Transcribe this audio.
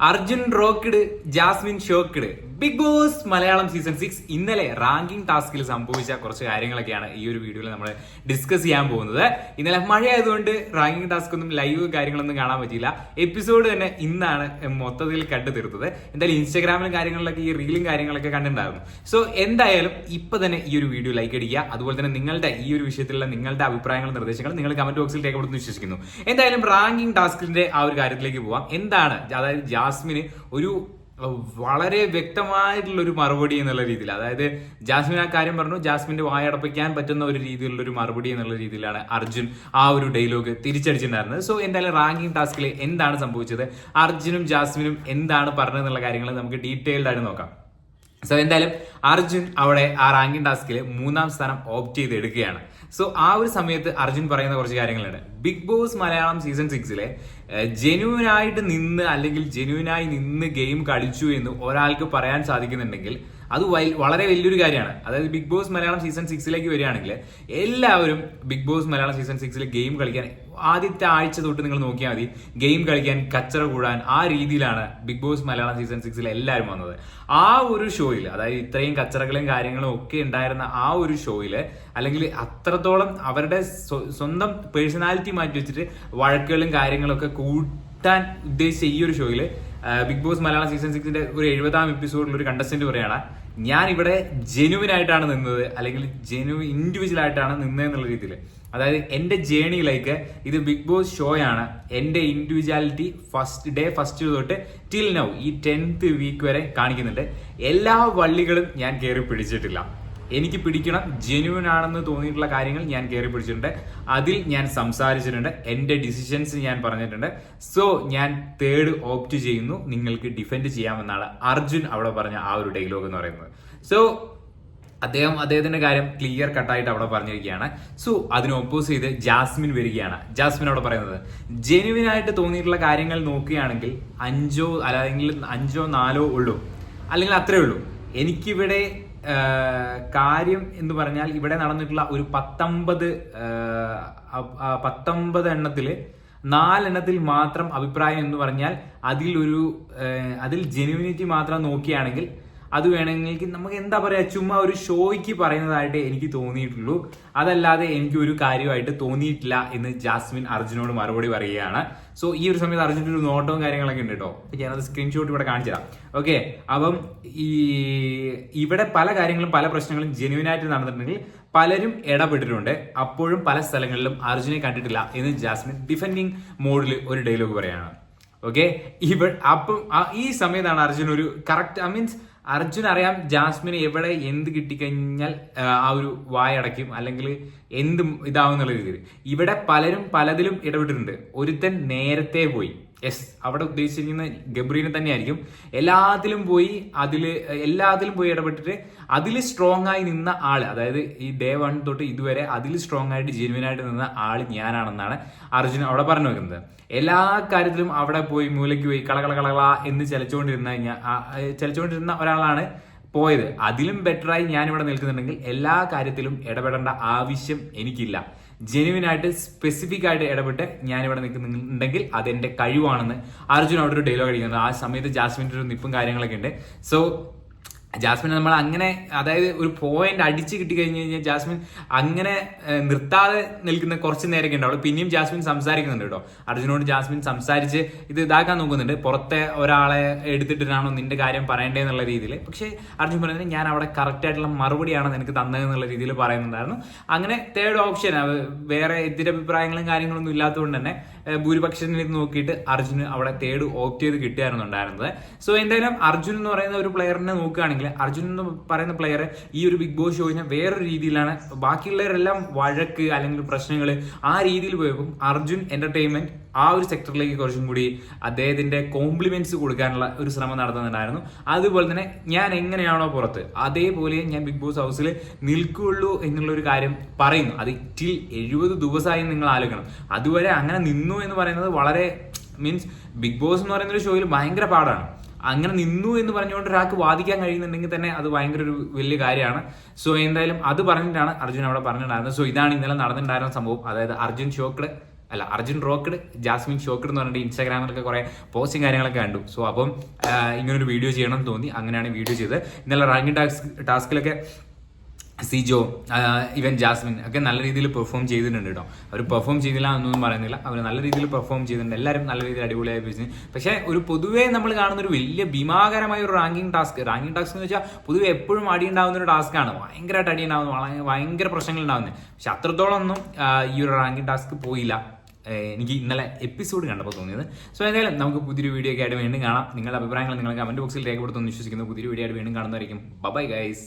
Arjun rocked Jasmine shocked big boss Malayalam season six ഇന്നലെ ranking ടാസ്കിൽ സംഭവിച്ച കുറച്ച് കാര്യങ്ങളൊക്കെയാണ് ഈ ഒരു വീഡിയോയിൽ നമ്മൾ ഡിസ്കസ് ചെയ്യാൻ പോകുന്നത്. ഇന്നലെ മഴയായതുകൊണ്ട് റാങ്കിംഗ് ടാസ്ക് ഒന്നും ലൈവ് കാര്യങ്ങളൊന്നും കാണാൻ പറ്റിയില്ല. എപ്പിസോഡ് തന്നെ ഇന്നാണ് മൊത്തത്തിൽ കണ്ടു തീർത്തത്. എന്തായാലും ഇൻസ്റ്റാഗ്രാമിലും കാര്യങ്ങളിലൊക്കെ ഈ റീലും കാര്യങ്ങളൊക്കെ കണ്ടിട്ടുണ്ടായിരുന്നു. സോ എന്തായാലും ഇപ്പൊ തന്നെ ഈ ഒരു വീഡിയോ ലൈക്ക് അടിക്കുക. അതുപോലെ തന്നെ നിങ്ങളുടെ ഈ ഒരു വിഷയത്തിലുള്ള നിങ്ങളുടെ അഭിപ്രായങ്ങളും നിർദ്ദേശങ്ങളും നിങ്ങൾ കമന്റ് ബോക്സിൽ രേഖപ്പെടുത്തുന്നു വിശ്വസിക്കുന്നു. എന്തായാലും റാങ്കിംഗ് ടാസ്കിന്റെ ആ ഒരു കാര്യത്തിലേക്ക് പോവാം. എന്താണ്? അതായത് ജാസ്മിന് ഒരു വളരെ വ്യക്തമായിട്ടുള്ള ഒരു മറുപടി എന്നുള്ള രീതിയിൽ. അതായത് ജാസ്മിൻ ആ കാര്യം പറഞ്ഞു ജാസ്മിന്റെ വായടപ്പിക്കാൻ പറ്റുന്ന ഒരു രീതിയിലുള്ള ഒരു മറുപടി എന്നുള്ള രീതിയിലാണ് അർജുൻ ആ ഒരു ഡയലോഗ് തിരിച്ചടിച്ചിട്ടുണ്ടായിരുന്നത്. സോ എന്തായാലും റാങ്കിങ് ടാസ്കിൽ എന്താണ് സംഭവിച്ചത്? അർജുനും ജാസ്മിനും എന്താണ് പറഞ്ഞതെന്നുള്ള കാര്യങ്ങൾ നമുക്ക് ഡീറ്റെയിൽഡ് ആയിട്ട് നോക്കാം. സോ എന്തായാലും അർജുൻ അവിടെ ആ റാങ്കിങ് ടാസ്കിൽ മൂന്നാം സ്ഥാനം ഓപ്റ്റ് ചെയ്ത് എടുക്കുകയാണ്. സോ ആ ഒരു സമയത്ത് അർജുൻ പറയുന്ന കുറച്ച് കാര്യങ്ങളുണ്ട്. ബിഗ് ബോസ് മലയാളം സീസൺ സിക്സിലെ ജെന്യൂനായിട്ട് നിന്ന് അല്ലെങ്കിൽ ജെന്യൂനായി നിന്ന് ഗെയിം കളിച്ചു എന്ന് ഒരാൾക്ക് പറയാൻ സാധിക്കുന്നുണ്ടെങ്കിൽ അത് വളരെ വലിയൊരു കാര്യമാണ്. അതായത് ബിഗ് ബോസ് മലയാളം സീസൺ സിക്സിലേക്ക് വരികയാണെങ്കിൽ എല്ലാവരും ബിഗ് ബോസ് മലയാളം സീസൺ സിക്സിൽ ഗെയിം കളിക്കാൻ ആദ്യത്തെ ആഴ്ച തൊട്ട് നിങ്ങൾ നോക്കിയാൽ മതി ഗെയിം കളിക്കാൻ കച്ചറ കൂടാൻ ആ രീതിയിലാണ് ബിഗ് ബോസ് മലയാളം സീസൺ സിക്സിൽ എല്ലാവരും വന്നത്. ആ ഒരു ഷോയിൽ അതായത് ഇത്രയും കച്ചറകളും കാര്യങ്ങളും ഒക്കെ ഉണ്ടായിരുന്ന ആ ഒരു ഷോയിൽ അല്ലെങ്കിൽ അത്രത്തോളം അവരുടെ സ്വന്തം പേഴ്സണാലിറ്റി മാറ്റി വെച്ചിട്ട് വഴക്കുകളും കാര്യങ്ങളൊക്കെ കൂട്ടാൻ ഉദ്ദേശിച്ച ഈ ഒരു ഷോയിൽ ബിഗ് ബോസ് മലയാളം സീസൺ സിക്സിന്റെ ഒരു എഴുപതാം എപ്പിസോഡിൽ ഒരു കണ്ടസ്റ്റന്റ് പറയാണ്. ഞാൻ ഇവിടെ ജെനുവിൻ ആയിട്ടാണ് നിന്നത് അല്ലെങ്കിൽ ജെനു ഇൻഡിവിജ്വൽ ആയിട്ടാണ് നിന്നത് എന്നുള്ള രീതിയിൽ അതായത് എന്റെ ജേണിയിലേക്ക് ഇത് ബിഗ് ബോസ് ഷോ ആണ്. എന്റെ ഇൻഡിവിജ്വാലിറ്റി ഫസ്റ്റ് ഡേ ഫസ്റ്റ് തൊട്ട് ടിൽ നൗ ഈ ടെൻത്ത് വീക്ക് വരെ കാണിക്കുന്നുണ്ട്. എല്ലാ വള്ളികളും ഞാൻ കയറി പിടിച്ചിട്ടില്ല. എനിക്ക് പിടിക്കണം ജെന്യൂൻ ആണെന്ന് തോന്നിയിട്ടുള്ള കാര്യങ്ങൾ ഞാൻ കയറി പിടിച്ചിട്ടുണ്ട്. അതിൽ ഞാൻ സംസാരിച്ചിട്ടുണ്ട് എന്റെ ഡിസിഷൻസ് ഞാൻ പറഞ്ഞിട്ടുണ്ട്. സോ ഞാൻ തേർഡ് ഓപ്റ്റ് ചെയ്യുന്നു നിങ്ങൾക്ക് ഡിഫെൻഡ് ചെയ്യാമെന്നാണ് അർജുൻ അവിടെ പറഞ്ഞ ആ ഒരു ഡയലോഗ് എന്ന് പറയുന്നത്. സോ അദ്ദേഹം അദ്ദേഹത്തിന്റെ കാര്യം ക്ലിയർ കട്ടായിട്ട് അവിടെ പറഞ്ഞിരിക്കുകയാണ്. സോ അതിന് ഒപ്പോസ് ചെയ്ത് ജാസ്മിൻ വരികയാണ്. ജാസ്മിൻ അവിടെ പറയുന്നത് ജെനുവിൻ ആയിട്ട് തോന്നിയിട്ടുള്ള കാര്യങ്ങൾ നോക്കുകയാണെങ്കിൽ അഞ്ചോ അല്ലെങ്കിൽ അഞ്ചോ നാലോ ഉള്ളൂ. അല്ലെങ്കിൽ അത്രേ ഉള്ളൂ. എനിക്കിവിടെ കാര്യം എന്ന് പറഞ്ഞാൽ ഇവിടെ നടന്നിട്ടുള്ള ഒരു പത്തൊമ്പത് പത്തൊമ്പത് എണ്ണത്തിൽ നാലെണ്ണത്തിൽ മാത്രം അഭിപ്രായം എന്ന് പറഞ്ഞാൽ അതിൽ ഒരു അതിൽ ജെനുവിനിറ്റി മാത്രം നോക്കുകയാണെങ്കിൽ അത് വേണമെങ്കിൽ നമുക്ക് എന്താ പറയാ ചുമ്മാ ഒരു ഷോയ്ക്ക് പറയുന്നതായിട്ട് എനിക്ക് തോന്നിയിട്ടുള്ളൂ. അതല്ലാതെ എനിക്ക് ഒരു കാര്യമായിട്ട് തോന്നിയിട്ടില്ല എന്ന് ജാസ്മിൻ അർജുനോട് മറുപടി പറയുകയാണ്. സോ ഈ ഒരു സമയത്ത് അർജുന്റെ ഒരു നോട്ടവും കാര്യങ്ങളൊക്കെ ഉണ്ട് കേട്ടോ. അപ്പൊ ഞാനത് സ്ക്രീൻഷോട്ട് ഇവിടെ കാണിച്ചു തരാം. ഓക്കെ അപ്പം ഈ ഇവിടെ പല കാര്യങ്ങളും പല പ്രശ്നങ്ങളും ജെന്യൂൻ ആയിട്ട് നടന്നിട്ടുണ്ടെങ്കിൽ പലരും ഇടപെട്ടിട്ടുണ്ട്. അപ്പോഴും പല സ്ഥലങ്ങളിലും അർജുനെ കണ്ടിട്ടില്ല എന്ന് ജാസ്മിൻ ഡിഫെൻഡിങ് മോഡിൽ ഒരു ഡയലോഗ് പറയാണ് ഓക്കെ ഇവ അപ്പം ഈ സമയത്താണ് അർജുൻ ഒരു കറക്റ്റ് ഐ മീൻസ് അർജുൻ അറിയാം ജാസ്മിന് എവിടെ എന്ത് കിട്ടിക്കഴിഞ്ഞാൽ ആ, ഒരു വായടയ്ക്കും അല്ലെങ്കിൽ എന്തും ഇതാവുന്നുള്ള രീതിയിൽ. ഇവിടെ പലരും പലതിലും ഇടപെട്ടിട്ടുണ്ട്. ഒരുത്തൻ നേരത്തെ പോയി. യെസ് അവിടെ ഉദ്ദേശിച്ചിരിക്കുന്ന ഗബ്രീനെ തന്നെയായിരിക്കും. എല്ലാത്തിലും പോയി അതിൽ എല്ലാത്തിലും പോയി ഇടപെട്ടിട്ട് അതിൽ സ്ട്രോങ് ആയി നിന്ന ആൾ അതായത് ഈ ഡേ വൺ തൊട്ട് ഇതുവരെ അതിൽ സ്ട്രോങ് ആയിട്ട് ജെനുവിൻ ആയിട്ട് നിന്ന ആൾ ഞാനാണെന്നാണ് അർജുൻ അവിടെ പറഞ്ഞു വെക്കുന്നത്. എല്ലാ കാര്യത്തിലും അവിടെ പോയി മൂലയ്ക്ക് പോയി കളകള കളകള എന്ന് ചലച്ചുകൊണ്ടിരുന്ന ചലിച്ചുകൊണ്ടിരുന്ന ഒരാളാണ് പോയത്. അതിലും ബെറ്ററായി ഞാൻ ഇവിടെ നിൽക്കുന്നുണ്ടെങ്കിൽ എല്ലാ കാര്യത്തിലും ഇടപെടേണ്ട ആവശ്യം എനിക്കില്ല. ജെനുവിൻ ആയിട്ട് സ്പെസിഫിക് ആയിട്ട് ഇടപെട്ട് ഞാൻ ഇവിടെ നിൽക്കുന്നുണ്ടെങ്കിൽ അതെന്റെ കഴിവാണെന്ന് അർജുൻ അവിടെ ഒരു ഡയലോഗ് അടിക്കുന്നത് ആ സമയത്ത് ജാസ്മിന്റെ ഒരു നിപ്പും കാര്യങ്ങളൊക്കെ ഉണ്ട്. സോ ജാസ്മിൻ നമ്മൾ അങ്ങനെ അതായത് ഒരു പോയിന്റ് അടിച്ച് കിട്ടി കഴിഞ്ഞ് കഴിഞ്ഞാൽ ജാസ്മിൻ അങ്ങനെ നിർത്താതെ നിൽക്കുന്ന കുറച്ച് നേരമൊക്കെ ഉണ്ടാവുള്ളൂ പിന്നെയും ജാസ്മിൻ സംസാരിക്കുന്നുണ്ട് കേട്ടോ. അർജുനോട് ജാസ്മിൻ സംസാരിച്ച് ഇത് ഇതാക്കാൻ നോക്കുന്നുണ്ട്. പുറത്തെ ഒരാളെ എടുത്തിട്ടിട്ടാണോ നിന്റെ കാര്യം പറയണ്ടേ എന്നുള്ള രീതിയിൽ പക്ഷേ അർജുൻ പറയുന്നത് ഞാൻ അവിടെ കറക്റ്റ് ആയിട്ടുള്ള മറുപടിയാണ് നിനക്ക് തന്നത് എന്നുള്ള രീതിയിൽ പറയുന്നുണ്ടായിരുന്നു. അങ്ങനെ തേർഡ് ഓപ്ഷൻ വേറെ എതിരഭിപ്രായങ്ങളും കാര്യങ്ങളൊന്നും ഇല്ലാത്തതുകൊണ്ട് തന്നെ ഭൂരിപക്ഷത്തിന് ഇത് നോക്കിയിട്ട് അർജുന് അവിടെ തേർഡ് ഓപ്റ്റ് ചെയ്ത് കിട്ടിയായിരുന്നു ഉണ്ടായിരുന്നത് സോ എന്തായാലും അർജുൻ എന്ന് പറയുന്ന ഒരു പ്ലെയറിനെ നോക്കുകയാണെങ്കിൽ അർജുൻ എന്ന് പറയുന്ന പ്ലെയർ ഈ ഒരു ബിഗ് ബോസ് ഷോയിനെ വേറൊരു രീതിയിലാണ് ബാക്കിയുള്ളവരെല്ലാം വഴക്ക് അല്ലെങ്കിൽ പ്രശ്നങ്ങൾ ആ രീതിയിൽ പോയപ്പോൾ അർജുൻ എന്റർടൈൻമെന്റ് ആ ഒരു സെക്ടറിലേക്ക് കുറച്ചും കൂടി അദ്ദേഹത്തിന്റെ കോംപ്ലിമെന്റ്സ് കൊടുക്കാനുള്ള ഒരു ശ്രമം നടത്തുന്നുണ്ടായിരുന്നു അതുപോലെ തന്നെ ഞാൻ എങ്ങനെയാണോ പുറത്ത് അതേപോലെ ഞാൻ ബിഗ് ബോസ് ഹൗസിൽ നിൽക്കുകയുള്ളൂ എന്നുള്ള ഒരു കാര്യം പറയുന്നു. അത് ടിൽ എഴുപത് ദിവസമായി നിങ്ങൾ ആലോചിക്കണം. അതുവരെ അങ്ങനെ നിന്നു എന്ന് പറയുന്നത് വളരെ മീൻസ് ബിഗ് ബോസ് എന്ന് പറയുന്ന ഒരു ഷോയിൽ ഭയങ്കര പാടാണ്. അങ്ങനെ നിന്നു എന്ന് പറഞ്ഞുകൊണ്ട് ഒരാൾക്ക് വാദിക്കാൻ കഴിയുന്നുണ്ടെങ്കിൽ തന്നെ അത് ഭയങ്കര ഒരു വലിയ കാര്യമാണ്. സോ എന്തായാലും അത് പറഞ്ഞിട്ടാണ് അർജുൻ അവിടെ പറഞ്ഞിട്ടുണ്ടായിരുന്നത്. സോ ഇതാണ് ഇന്നലെ നടന്നിട്ടുണ്ടായിരുന്ന സംഭവം. അതായത് അർജുൻ ഷോക്കഡ് അല്ല അർജുൻ റോക്കഡ് ജാസ്മിൻ ഷോക്കഡ് എന്ന് പറഞ്ഞിട്ട് ഇൻസ്റ്റാഗ്രാമിലൊക്കെ കുറെ പോസ്റ്റും കാര്യങ്ങളൊക്കെ കണ്ടു. സോ അപ്പം ഇങ്ങനൊരു വീഡിയോ ചെയ്യണം എന്ന് തോന്നി. അങ്ങനെയാണ് വീഡിയോ ചെയ്തത്. ഇന്നലെ റാങ്കിങ് ടാസ്ക് ടാസ്കിലൊക്കെ സിജോ ഇവൻ ജാസ്മിൻ ഒക്കെ നല്ല രീതിയിൽ പെർഫോം ചെയ്തിട്ടുണ്ട് കേട്ടോ അവർ പെർഫോം ചെയ്തില്ല എന്നൊന്നും പറയുന്നില്ല. അവർ നല്ല രീതിയിൽ പെർഫോം ചെയ്തിട്ടുണ്ട്. എല്ലാവരും നല്ല രീതിയിൽ അടിപൊളിയായി പോയി പക്ഷേ ഒരു പൊതുവേ നമ്മൾ കാണുന്ന ഒരു വലിയ ഭീമാകരമായ ഒരു റാങ്കിങ് ടാസ്ക് റാങ്കിങ് ടാസ്ക് എന്ന് വെച്ചാൽ പൊതുവെ എപ്പോഴും അടി ഉണ്ടാകുന്ന ഒരു ടാസ്ക്കാണ് ഭയങ്കരമായിട്ട് അടി ഉണ്ടാകുന്നത് ഭയങ്കര പ്രശ്നങ്ങൾ ഉണ്ടാകുന്നത് പക്ഷെ അത്രത്തോളം ഒന്നും ഈ ഒരു റാങ്കിങ് ടാസ്ക് പോയില്ല. എനിക്ക് ഇന്നലെ എപ്പിസോഡ് കണ്ടപ്പോൾ തോന്നിയത്. സോ എന്തായാലും നമുക്ക് പുതിയൊരു വീഡിയോ ഒക്കെ ആയിട്ട് വീണ്ടും കാണാം. നിങ്ങളുടെ അഭിപ്രായങ്ങൾ നിങ്ങൾ കമന്റ് ബോക്സിൽ രേഖപ്പെടുത്തുമെന്ന് വിശ്വസിക്കുന്നു. പുതിയൊരു വീഡിയോ ആയിട്ട് വീണ്ടും കാണുന്നതായിരിക്കും. Bye guys